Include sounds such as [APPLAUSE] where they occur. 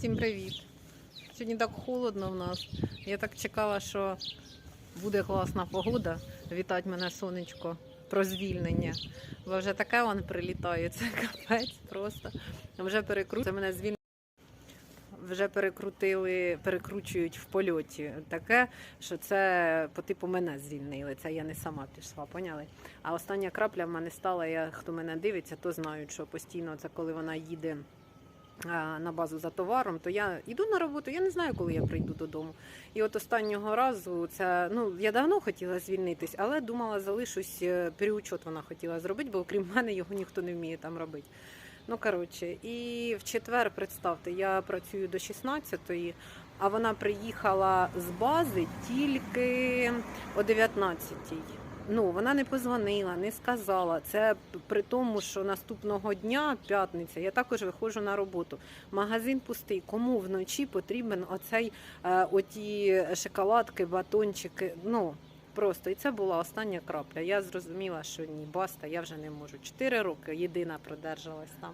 Всім привіт! Сьогодні так холодно в нас. Я так чекала, що буде класна погода. Вітать мене сонечко про звільнення. Бо вже таке вон прилітає, [LAUGHS] це капець просто. Вже перекрутили мене звільнення. Вже перекрутили, перекручують в польоті таке, що це по типу мене звільнили. Це я не сама пішла, поняли? А остання крапля в мене стала. Я хто мене дивиться, то знають, що постійно це коли вона їде на базу за товаром, то я йду на роботу, я не знаю, коли я прийду додому. І от останнього разу це ну я давно хотіла звільнитись, але думала, залишусь е, переучет вона хотіла зробити, бо окрім мене його ніхто не вміє там робити. Ну коротше, і в четвер, представте, я працюю до 16-ї, а вона приїхала з бази тільки о 19-й. Ну, вона не позвонила, не сказала. Це при тому, що наступного дня, п'ятниця, я також виходжу на роботу. Магазин пустий. Кому вночі потрібен оцей е, оті шоколадки, батончики? Ну просто і це була остання крапля. Я зрозуміла, що ні, баста, я вже не можу. Чотири роки єдина продержалась там.